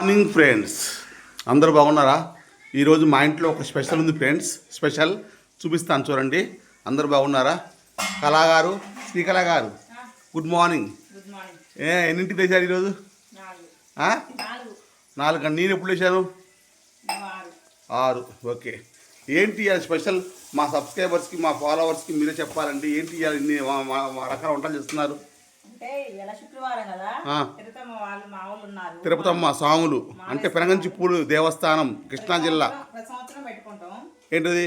Morning friends అందరూ బాగున్నారా? ఈరోజు మా ఇంట్లో ఒక స్పెషల్ ఉంది ఫ్రెండ్స్. స్పెషల్ చూపిస్తాను చూడండి. అందరూ బాగున్నారా? కళాగారు శ్రీకళ గారు. గుడ్ మార్నింగ్ ఏ ఎన్నింటికి లేచారు ఈరోజు? నాలుగు. నేను ఎప్పుడు నువ్వు ఆరు. ఓకే. ఏంటి ఇవాళ స్పెషల్? మా సబ్స్క్రైబర్స్కి మా ఫాలోవర్స్కి మీరే చెప్పాలండి. ఏంటి ఇవాళ ఇన్ని రకాల వంటలు చేస్తున్నారు? తిరుపతమ్మ సాములు. అంటే పెనగంచి పూలు దేవస్థానం కృష్ణా జిల్లా. ఏంటిది?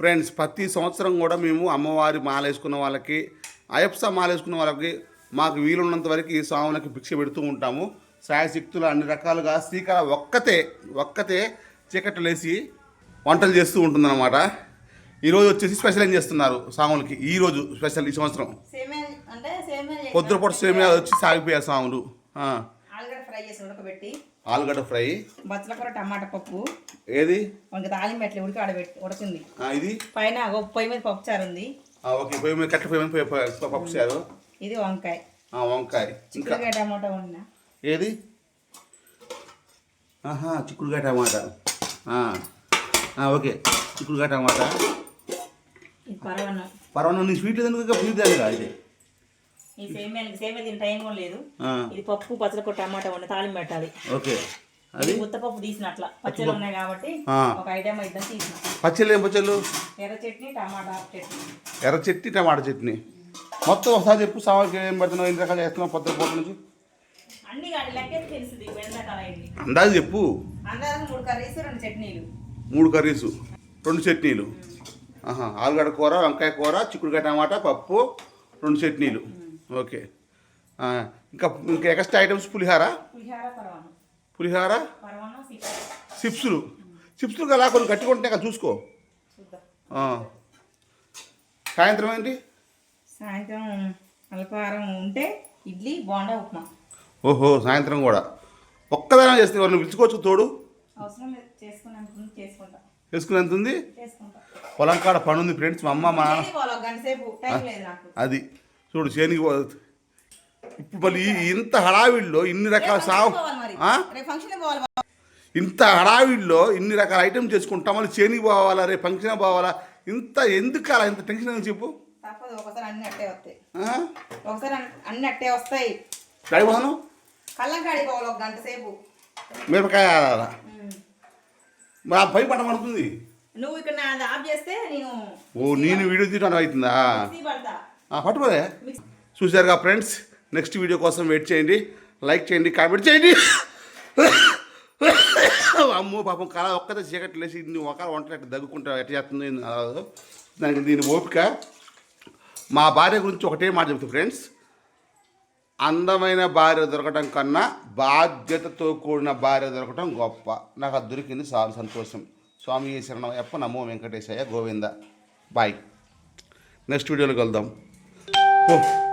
ఫ్రెండ్స్ ప్రతి సంవత్సరం కూడా మేము అమ్మవారి మాల వేసుకున్న వాళ్ళకి అయప్స మాల వేసుకున్న వాళ్ళకి మాకు వీలున్నంత వరకు ఈ స్వాములకి భిక్ష పెడుతూ ఉంటాము. శాయశక్తులు అన్ని రకాలుగా శ్రీకళ ఒక్కతే ఒక్కతే చీకట్లు వేసి వంటలు చేస్తూ ఉంటుందన్నమాట. ఈరోజు వచ్చేసి స్పెషల్ ఏం చేస్తున్నారు స్వాములకి ఈరోజు స్పెషల్ ఈ సంవత్సరం? పొద్దుపూట సేమియా వచ్చి సాగిపోయారు స్వాములు ఆ, ఆలుగడ్డ ఫ్రై చేసి ఉడకబెట్టి. ఆలుగడ్డ ఫ్రై? బచ్చల కూర టమాటా పప్పు. ఏది? తాలింపు ఎట్లా ఉడికి ఆడబెట్టి ఉడకింది. ఇది? పైన పొయ్యి మీద పప్పు చారు ఉంది. ఓకే పొయ్యి మీద కట్ట పొయ్యి మీద పప్పు చారు. ఇది వంకాయ. వంకాయ. చిక్కుడుకాయ టమాటా వండిన. ఏది? ఆహా చిక్కుడుగా టమాటా. ఓకే. చిక్కుడుగా టమాటా ఇది పరవన్నం. నీ స్వీట్ ఎందుకు? ఇంకా స్వీట్ దాని అయితే? ఈ సేమియానికి సేమియా టైం కూడా లేదు. ఇది పప్పు పచ్చడి టమాటా వండి తాలింపు పెట్టాలి. ఓకే. అది? ఉత్తపప్పు తీసిన అట్లా పచ్చళ్ళు ఉన్నాయి కాబట్టి. ఒక ఐటమ్ అయితే తీసిన. పచ్చళ్ళు ఏం పచ్చళ్ళు? ఎర్ర చట్నీ టమాటా చట్నీ. ఎర్ర చట్నీ టమాటా చట్నీ. మొత్తం ఒకసారి చెప్పు సామాన్కి ఏం పెడుతున్నావు ఎన్ని రకాలు చేస్తున్నావు పొద్దు పూట నుంచి? అన్ని కాదు లెక్క తెలుస్తుంది ఎండాకాలం అందాజు చెప్పు. అందరం మూడు కర్రీస్ రెండు చట్నీలు. మూడు కర్రీసు రెండు చట్నీలు. ఆహా ఆలుగడ్డ కూర వంకాయ కూర చిక్కుడుకాయ టమాటా పప్పు రెండు చట్నీలు. ఓకే. ఇంకా ఇంకా ఎక్స్ట్రా ఐటమ్స్ పులిహార? పులిహార చిప్సులు. చిప్సులు కదా కొన్ని ఉంటాయి కదా చూసుకో. సాయంత్రం ఏంటి? సాయంత్రం ఉంటే ఇడ్లీ బోండా ఉప్మా. ఓహో సాయంత్రం కూడా. ఒక్కదానే చేస్తే వాళ్ళని పిలుచుకోవచ్చు తోడు? అవసరం చేసుకుంటా వేసుకుని ఎంత ఉంది? పొలం కాడ పని ఉంది ఫ్రెండ్స్ మా అమ్మ మా అది. చూడు చేనికి ఇప్పుడు మళ్ళీ ఇంత హడావిడిలో ఇన్ని రకాల సాగు ఇంత హడావిడిలో ఇన్ని రకాల ఐటమ్స్ చేసుకుంటాం మళ్ళీ చేనికి పోవాలా రేపు ఫంక్షన్ పోవాలా? ఇంత ఎందుకు అలా ఇంత టెన్షన్ అని చెప్పు? ఒకసారి అన్ని అట్టే వస్తాయి. ఆ? ఒకసారి అన్ని- అన్ని అట్టే వస్తాయి. డ్రైవర్ కళ్ళం కాడికి పోవాలి ఒక గంట సేపు. మిరపకాయ ఆ పై పంట పడుతుంది. నువ్వు ఇక్కడ నాది ఆఫ్ చేస్తే నేను ఓ నేను వీడియో తీయడం అవుతుందా మిక్సీ చూసారుగా ఫ్రెండ్స్ నెక్స్ట్ వీడియో కోసం వెయిట్ చేయండి లైక్ చేయండి కామెంట్ చేయండి. అమ్మో పాపం కళ ఒక్కతే చీకటి లేచి ఇన్ని ఒక వంటలు ఎట్లా దగ్గుకుంటా ఎట్లా చేస్తుందో. దానికి దీని ఓపిక. మా భార్య గురించి ఒకటే మాట చెప్తా ఫ్రెండ్స్ అందమైన భార్య దొరకటం కన్నా బాధ్యతతో కూడిన భార్య దొరకటం గొప్ప. నాకు అది దొరికింది చాలా సంతోషం. స్వామి శరణం. ఎప్ప నమో వెంకటేశయ్య గోవింద. బాయ్. నెక్స్ట్ వీడియోలో కలుద్దాం ఓ.